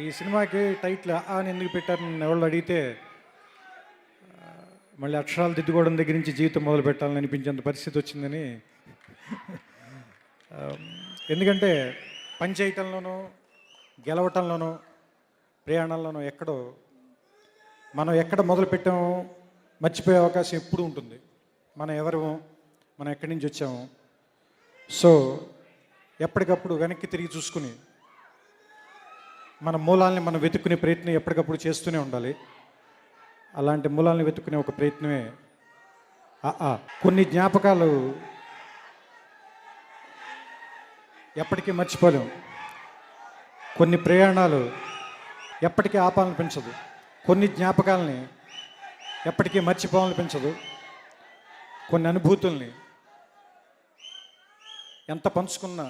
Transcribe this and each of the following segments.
ఈ సినిమాకి టైటిల్ ఆ అని ఎందుకు పెట్టారని ఎవరు అడిగితే మళ్ళీ అక్షరాలు దిద్దుకోవడం దగ్గర నుంచి జీవితం మొదలు పెట్టాలని అనిపించేంత పరిస్థితి వచ్చిందని. ఎందుకంటే పనిచేయటంలోనూ గెలవటంలోనూ ప్రయాణంలోనూ ఎక్కడో మనం ఎక్కడ మొదలు పెట్టామో మర్చిపోయే అవకాశం ఎప్పుడూ ఉంటుంది. మనం ఎవరు మనం ఎక్కడి నుంచి వచ్చాము. సో ఎప్పటికప్పుడు వెనక్కి తిరిగి చూసుకుని మన మూలాల్ని మనం వెతుక్కునే ప్రయత్నం ఎప్పటికప్పుడు చేస్తూనే ఉండాలి. అలాంటి మూలాల్ని వెతుక్కునే ఒక ప్రయత్నమే కొన్ని జ్ఞాపకాలు ఎప్పటికీ మర్చిపోలేం. కొన్ని ప్రయాణాలు ఎప్పటికీ ఆపాలనిపించదు కొన్ని జ్ఞాపకాలని ఎప్పటికీ మర్చిపోవాలనిపించదు కొన్ని అనుభూతుల్ని ఎంత పంచుకున్నా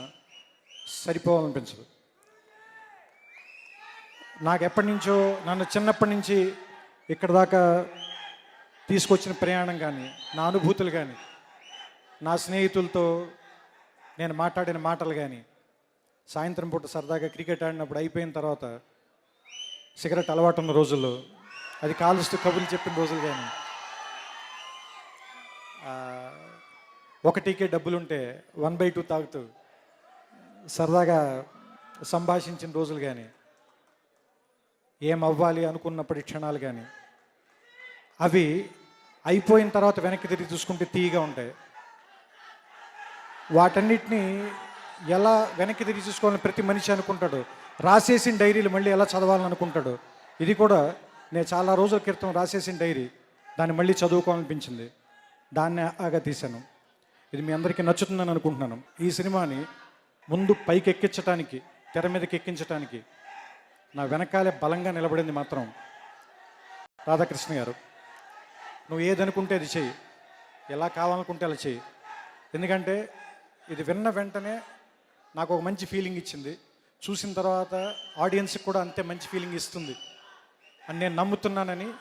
సరిపోవాలనిపించదు నాకు ఎప్పటి నుంచో నన్ను చిన్నప్పటి నుంచి ఇక్కడ దాకా తీసుకొచ్చిన ప్రయాణం కానీ నా అనుభూతులు కానీ నా స్నేహితులతో నేను మాట్లాడిన మాటలు కానీ సాయంత్రం పూట సరదాగా క్రికెట్ ఆడినప్పుడు అయిపోయిన తర్వాత సిగరెట్ అలవాటు ఉన్న రోజుల్లో అది కాలుస్తూ కబుర్లు చెప్పిన రోజులు కానీ ఒకటికే డబ్బులుంటే వన్ బై టూ తాగుతూ సరదాగా సంభాషించిన రోజులు కానీ ఏం అవ్వాలి అనుకున్నప్పటి క్షణాలు కానీ అవి అయిపోయిన తర్వాత వెనక్కి తిరిగి చూసుకుంటే తీయగా ఉంటాయి. వాటన్నిటిని ఎలా వెనక్కి తిరిగి చూసుకోవాలని ప్రతి మనిషి అనుకుంటాడు. రాసేసిన డైరీలు మళ్ళీ ఎలా చదవాలని అనుకుంటాడు. ఇది కూడా నేను చాలా రోజుల క్రితం రాసేసిన డైరీ. దాన్ని మళ్ళీ చదువుకోవాలనిపించింది. దాన్ని ఆగా తీశాను. ఇది మీ అందరికీ నచ్చుతుందని అనుకుంటున్నాను. ఈ సినిమాని ముందు పైకి ఎక్కించడానికి తెర మీదకి ఎక్కించడానికి నా వెనకాలే బలంగా నిలబడింది మాత్రం రాధాకృష్ణ గారు. నువ్వు ఏదనుకుంటే అది చెయ్యి. ఎలా కావాలనుకుంటే అలా చెయ్యి. ఎందుకంటే ఇది విన్న వెంటనే నాకు ఒక మంచి ఫీలింగ్ ఇచ్చింది. చూసిన తర్వాత ఆడియన్స్కి కూడా అంతే మంచి ఫీలింగ్ ఇస్తుంది. అని నేను నమ్ముతున్నానని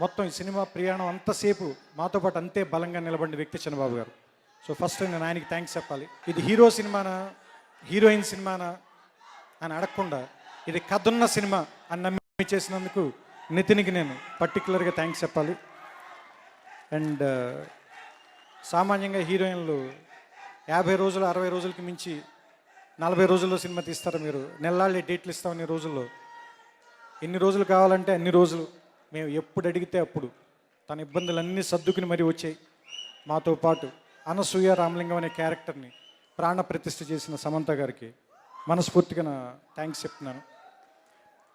మొత్తం ఈ సినిమా ప్రయాణం అంతసేపు మాతో పాటు అంతే బలంగా నిలబడిన వ్యక్తి చంద్రబాబు గారు. సో ఫస్ట్ నేను ఆయనకి థ్యాంక్స్ చెప్పాలి. ఇది హీరో సినిమానా హీరోయిన్ సినిమానా? అని అడగకుండా ఇది కథన్న సినిమా అని నమ్మి చేసినందుకు నితిన్కి నేను పర్టికులర్గా థ్యాంక్స్ చెప్పాలి. అండ్ uh, సామాన్యంగా హీరోయిన్లు యాభై రోజులు అరవై రోజులకి మించి నలభై రోజుల్లో సినిమా తీస్తారు మీరు. నెల్లాళ్ళి డేట్లు ఇస్తామని రోజుల్లో. ఎన్ని రోజులు కావాలంటే అన్ని రోజులు మేము ఎప్పుడు అడిగితే అప్పుడు తన ఇబ్బందులన్నీ సర్దుకుని మరీ వచ్చాయి. మాతో పాటు అనసూయ రామలింగం అనే క్యారెక్టర్ని ప్రాణ ప్రతిష్ఠ చేసిన సమంత గారికి మనస్ఫూర్తిగా నా థ్యాంక్స్ చెప్తున్నాను.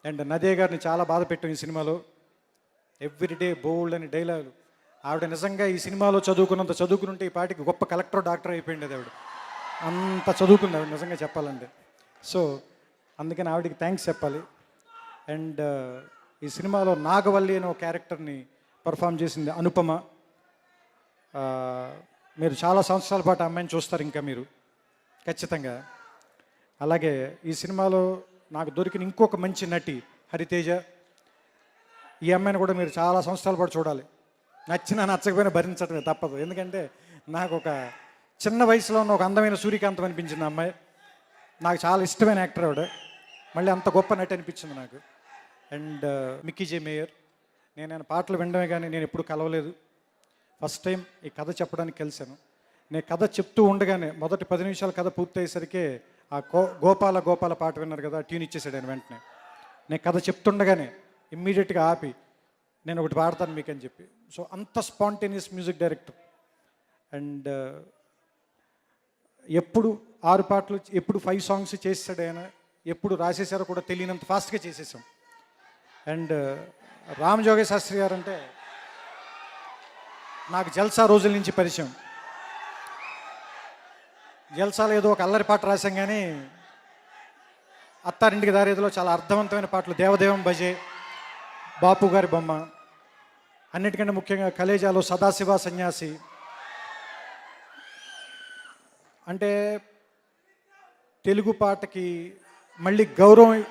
అండ్ నదే గారిని చాలా బాధ పెట్టాం ఈ సినిమాలో. ఎవ్రీడే బోల్డ్ అని డైలాగులు ఆవిడ నిజంగా ఈ సినిమాలో చదువుకున్నంత చదువుకుంటే ఈ పాటికి గొప్ప కలెక్టర్ డాక్టర్ అయిపోయింది ఆవిడ. అంత చదువుకుంది ఆవిడ నిజంగా చెప్పాలంటే. సో అందుకని ఆవిడకి థ్యాంక్స్ చెప్పాలి. అండ్ ఈ సినిమాలో నాగవల్లి అనే ఒక క్యారెక్టర్ని పర్ఫామ్ చేసింది అనుపమ. మీరు చాలా సంవత్సరాల పాటు అమ్మాయిని చూస్తారు ఇంకా మీరు. ఖచ్చితంగా. అలాగే ఈ సినిమాలో నాకు దొరికిన ఇంకొక మంచి నటి హరితేజ ఈ అమ్మాయిని కూడా మీరు చాలా సంవత్సరాల పాటు చూడాలి. నచ్చినా నచ్చకపోయినా భరించటమే తప్పదు. ఎందుకంటే నాకు ఒక చిన్న వయసులో ఉన్న ఒక అందమైన సూర్యకాంతం అనిపించింది అమ్మాయి. నాకు చాలా ఇష్టమైన యాక్టర్ ఆవిడ. మళ్ళీ అంత గొప్ప నటి అనిపించింది నాకు. And uh, Mickey J mayor. నేను ఆయన పాటలు వినడమే కానీ నేను ఎప్పుడు కలవలేదు. ఫస్ట్ టైం ఈ కథ చెప్పడానికి కలిశాను. నేను కథ చెప్తూ ఉండగానే మొదటి పది నిమిషాల కథ పూర్తయ్యేసరికి ఆ గో గోపాల గోపాల పాట విన్నారు కదా ట్యూన్ ఇచ్చేసాడు ఆయన వెంటనే. నేను కథ చెప్తుండగానే ఇమ్మీడియట్గా ఆపి నేను ఒకటి పాడతాను మీకు అని చెప్పి. సో అంత స్పాంటేనియస్ మ్యూజిక్ డైరెక్టర్. అండ్ ఎప్పుడు ఆరు పాటలు ఎప్పుడు ఫైవ్ సాంగ్స్ చేసాడు ఆయన ఎప్పుడు రాసేసారో కూడా తెలియనంత ఫాస్ట్గా చేసేసాం. అండ్ రామ్ జోగేశాస్త్రి గారు అంటే నాకు జల్సా రోజుల నుంచి పరిచయం. జల్సాలో ఏదో ఒక అల్లరి పాట రాశాం కానీ అత్తారింటికి దారేదిలో చాలా అర్థవంతమైన పాటలు దేవదేవం భజే బాపు గారి బొమ్మ. అన్నిటికంటే ముఖ్యంగా కలేజాలో సదాశివ సన్యాసి. అంటే తెలుగు పాటకి మళ్ళీ గౌరవం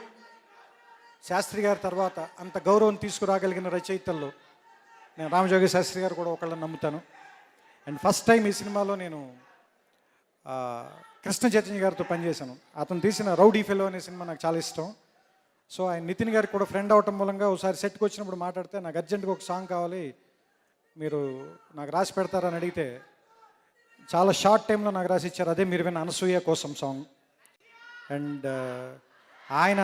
శాస్త్రి గారి తర్వాత అంత గౌరవం తీసుకురాగలిగిన రచయితల్లో నేను రామజోగి శాస్త్రి గారు కూడా ఒకళ్ళని నమ్ముతాను. అండ్ ఫస్ట్ టైం ఈ సినిమాలో నేను కృష్ణ చైతన్య గారితో పనిచేశాను. అతను తీసిన రౌడీ ఫెలో అనే సినిమా నాకు చాలా ఇష్టం. సో ఆయన నితిన్ గారికి కూడా ఫ్రెండ్ అవటం మూలంగా ఒకసారి సెట్కి వచ్చినప్పుడు మాట్లాడితే నాకు అర్జెంటుగా ఒక సాంగ్ కావాలి. మీరు నాకు రాసి పెడతారని అడిగితే చాలా షార్ట్ టైంలో నాకు రాసి ఇచ్చారు. అదే మీరు విన్న అనసూయ కోసం సాంగ్. అండ్ ఆయన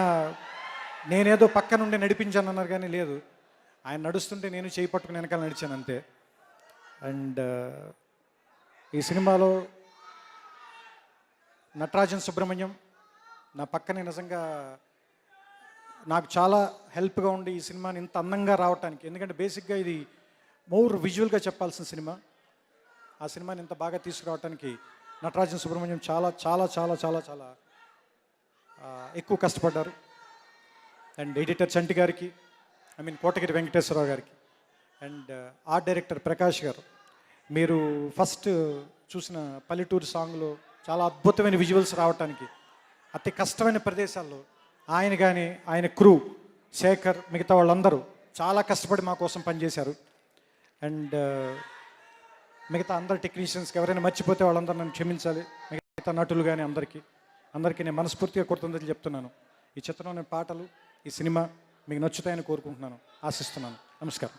నేనేదో పక్క నుండి నడిపించాను అన్నారు కానీ లేదు. ఆయన నడుస్తుంటే నేను చేయి పట్టుకుని వెనకాల నడిచాను అంతే. అండ్ ఈ సినిమాలో నటరాజన్ సుబ్రహ్మణ్యం నా పక్కనే నిజంగా నాకు చాలా హెల్ప్గా ఉండి ఈ సినిమాని ఇంత అందంగా రావటానికి. ఎందుకంటే బేసిక్గా ఇది మోర్ విజువల్గా చెప్పాల్సిన సినిమా. ఆ సినిమాని ఇంత బాగా తీసుకురావడానికి నటరాజన్ సుబ్రహ్మణ్యం చాలా చాలా చాలా చాలా చాలా ఎక్కువ కష్టపడ్డారు. అండ్ ఎడిటర్ చంటి గారికి ఐ మీన్ కోటగిరి వెంకటేశ్వరరావు గారికి అండ్ ఆర్ట్ డైరెక్టర్ ప్రకాష్ గారు. మీరు ఫస్ట్ చూసిన పల్లెటూరు సాంగ్లో చాలా అద్భుతమైన విజువల్స్ రావటానికి. అతి కష్టమైన ప్రదేశాల్లో ఆయన కానీ ఆయన క్రూ శేఖర్ మిగతా వాళ్ళందరూ చాలా కష్టపడి మా కోసం పనిచేశారు. అండ్ మిగతా అందరు టెక్నీషియన్స్కి ఎవరైనా మర్చిపోతే వాళ్ళందరూ నన్ను క్షమించాలి. మిగతా నటులు కానీ అందరికీ అందరికీ నేను మనస్ఫూర్తిగా కృతజ్ఞతలు చెప్తున్నాను. ఈ చిత్రంలోని పాటలు ఈ సినిమా మీకు నచ్చుతాయని కోరుకుంటున్నాను. ఆశిస్తున్నాను. నమస్కారం.